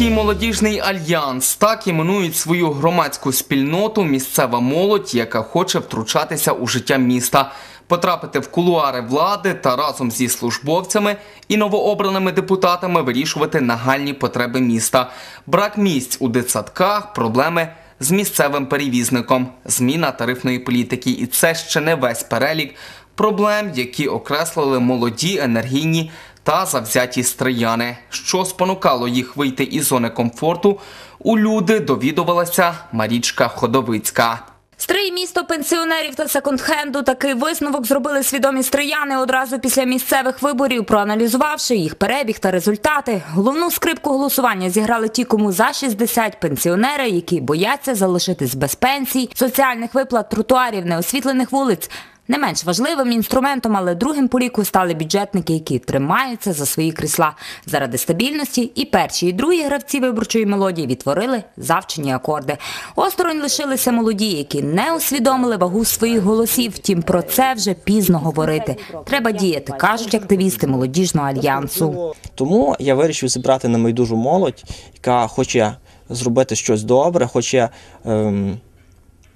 Маріїнський молодіжний альянс. Так іменують свою громадську спільноту місцева молодь, яка хоче втручатися у життя міста, потрапити в кулуари влади та разом зі службовцями і новообраними депутатами вирішувати нагальні потреби міста, брак місць у дитсадках, проблеми з місцевим перевізником, зміна тарифної політики. І це ще не весь перелік проблем, які окреслили молоді, енергійні та завзяті стрияни. Що спонукало їх вийти із зони комфорту, у люди довідувалася Марічка Ходовицька. Стрий місто пенсіонерів та секонд-хенду такий висновок зробили свідомі стрияни одразу після місцевих виборів, проаналізувавши їх перебіг та результати. Головну скрипку голосування зіграли ті, кому за 60 пенсіонери, які бояться залишитись без пенсій, соціальних виплат, тротуарів, неосвітлених вулиць. Не менш важливим інструментом, але другим по ліку стали бюджетники, які тримаються за свої крісла заради стабільності. І перші, і другі гравці виборчої мелодії відтворили завчені акорди. Осторонь лишилися молоді, які не усвідомили вагу своїх голосів. Втім, про це вже пізно говорити. Треба діяти, кажуть активісти молодіжного альянсу. Тому я вирішив зібрати на майдужу молодь, яка хоче зробити щось добре, хоче ем,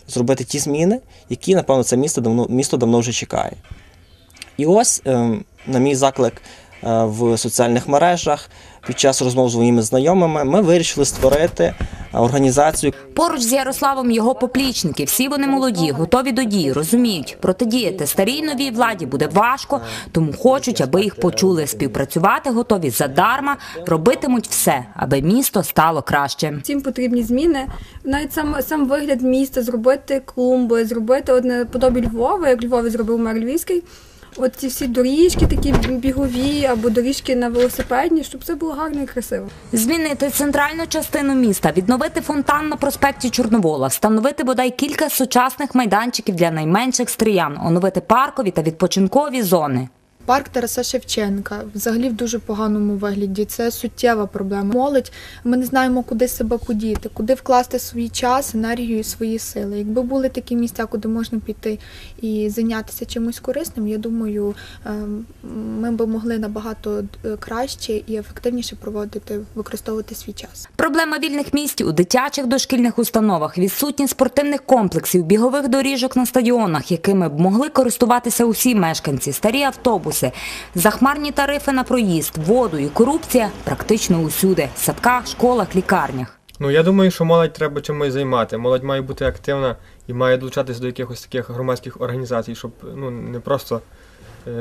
зробити ті зміни, які, напевно, це місто давно, місто давно вже чекає. І ось, ем, на мій заклик е, в соціальних мережах, під час розмов з моїми знайомими, ми вирішили створити організацію, Поруч з Ярославом його поплічники. Всі вони молоді, готові до дії, розуміють, протидіяти старій новій владі буде важко, тому хочуть, аби їх почули. Співпрацювати готові задарма, робитимуть все, аби місто стало краще. Всім потрібні зміни. Навіть сам сам вигляд міста, зробити клумби, зробити одне подобі Львова, як Львові зробив мер Львівський. От ці всі доріжки, такі бігові або доріжки на велосипедні, щоб все було гарно і красиво. Змінити центральну частину міста, відновити фонтан на проспекті Чорновола, встановити бодай кілька сучасних майданчиків для найменших стріян, оновити паркові та відпочинкові зони. Парк Тараса Шевченка взагалі в дуже поганому вигляді. Це суттєва проблема. Молодь, ми не знаємо, куди себе подіти, куди вкласти свій час, енергію і свої сили. Якби були такі місця, куди можна піти і зайнятися чимось корисним, я думаю, ем, ми б могли набагато е, краще і ефективніше проводити, використовувати свій час. Проблема вільних місць у дитячих дошкільних установах, відсутність спортивних комплексів, бігових доріжок на стадіонах, якими б могли користуватися усі мешканці, старі автобуси, захмарні тарифи на проїзд, воду і корупція практично усюди – садках, школах, лікарнях. Ну я думаю, що молодь треба чимось займати. Молодь має бути активна і має долучатися до якихось таких громадських організацій, щоб ну не просто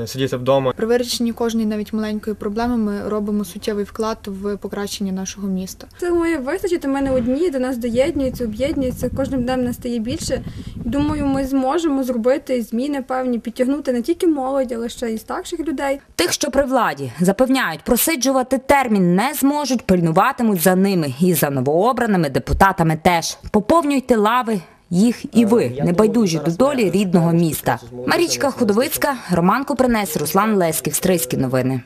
сидіти вдома. При вирішенні кожної навіть маленької проблеми ми робимо суттєвий вклад в покращення нашого міста. Це має вистачити. Ми не одні, до нас доєднуються, об'єднуються. Кожним днем нас стає більше. Думаю, ми зможемо зробити зміни певні, підтягнути не тільки молодь, але ще й старших людей. Тих, що при владі, запевняють, просиджувати термін не зможуть, пильнуватимуть за ними і за новообраними депутатами теж. Поповнюйте лави. Їх і ви небайдужі до долі рідного міста. Марічка Худовицька, Роман Купринець, Руслан Лесків, Стрийські новини.